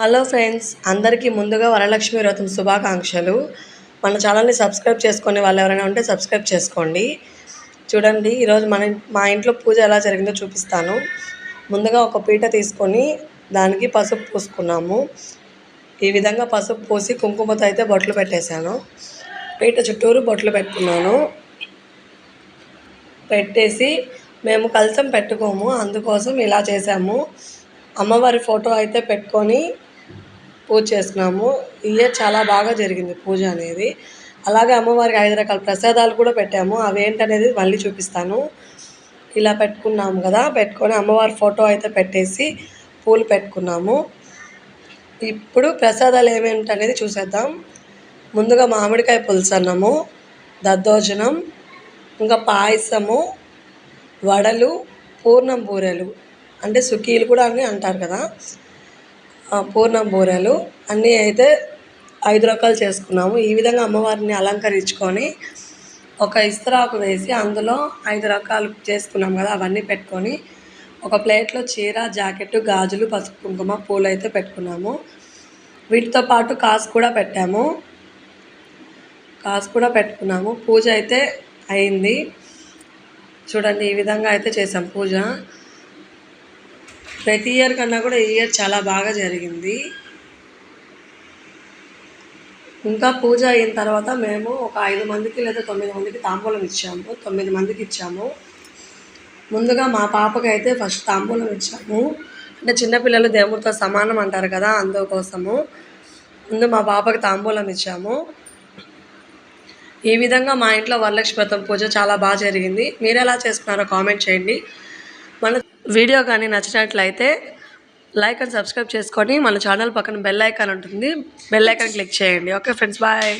Hello friends అందరికీ ముందుగా వరలక్ష్మి వ్రతం శుభాకాంక్షలు. మన ఛానల్ని సబ్స్క్రైబ్ చేసుకునే వాళ్ళు ఎవరైనా ఉంటే సబ్స్క్రైబ్ చేసుకోండి. చూడండి ఈరోజు మన మా ఇంట్లో పూజ ఎలా జరిగిందో చూపిస్తాను. ముందుగా ఒక పీట తీసుకొని దానికి పసుపు పూసుకున్నాము. ఈ విధంగా పసుపు పూసి కుంకుమతో అయితే బొట్లు పెట్టేశాను. పీట చుట్టూరు బొట్లు పెట్టుకున్నాను. పెట్టేసి మేము కలసం పెట్టుకోము. అందుకోసం ఇలా చేసాము అమ్మవారి ఫోటో అయితే పెట్టుకొని పూజ చేసుకున్నాము ఈ ఇయర్ చాలా బాగా జరిగింది పూజ అనేది. అలాగే అమ్మవారికి ఐదు రకాల ప్రసాదాలు కూడా పెట్టాము. అవి ఏంటనేది మళ్ళీ చూపిస్తాను. ఇలా పెట్టుకున్నాము కదా పెట్టుకొని అమ్మవారి ఫోటో అయితే పెట్టేసి పూలు పెట్టుకున్నాము. ఇప్పుడు ప్రసాదాలు ఏమేమిటి అనేది చూసేద్దాం. ముందుగా మామిడికాయ పులుసు అన్నము దద్దోజనం ఇంకా పాయసము వడలు పూర్ణం బూరెలు. అంటే సుకీలు కూడా అని అంటారు కదా. పూర్ణం బూరెలు అన్నీ అయితే ఐదు రకాలు చేసుకున్నాము. ఈ విధంగా అమ్మవారిని అలంకరించుకొని ఒక ఇస్తరాకు వేసి అందులో ఐదు రకాలు చేసుకున్నాం కదా అవన్నీ పెట్టుకొని ఒక ప్లేట్లో చీర జాకెట్ గాజులు పసుపు కుంకుమ పూలు అయితే పెట్టుకున్నాము. వీటితో పాటు కాసు కూడా పెట్టాము. కాసు కూడా పెట్టుకున్నాము. పూజ అయితే అయింది. చూడండి ఈ విధంగా అయితే చేసాం పూజ. ప్రతి ఇయర్ కన్నా కూడా ఈ ఇయర్ చాలా బాగా జరిగింది. ఇంకా పూజ అయిన తర్వాత మేము ఒక ఐదు మందికి లేదా తొమ్మిది మందికి తాంబూలం ఇచ్చాము. తొమ్మిది మందికి ఇచ్చాము. ముందుగా మా పాపకి అయితే ఫస్ట్ తాంబూలం ఇచ్చాము. అంటే చిన్నపిల్లలు దేవుడితో సమానం అంటారు కదా అందుకోసము ముందు మా పాపకి తాంబూలం ఇచ్చాము. ఈ విధంగా మా ఇంట్లో వరలక్ష్మి వ్రతం పూజ చాలా బాగా జరిగింది. మీరు ఎలా చేసుకున్నారో కామెంట్ చేయండి. మన వీడియో కానీ నచ్చినట్లయితే లైక్ అండ్ సబ్స్క్రైబ్ చేసుకొని మన ఛానల్ పక్కన బెల్ ఐకాన్ ఉంటుంది. బెల్ ఐకాన్ క్లిక్ చేయండి. Okay friends bye.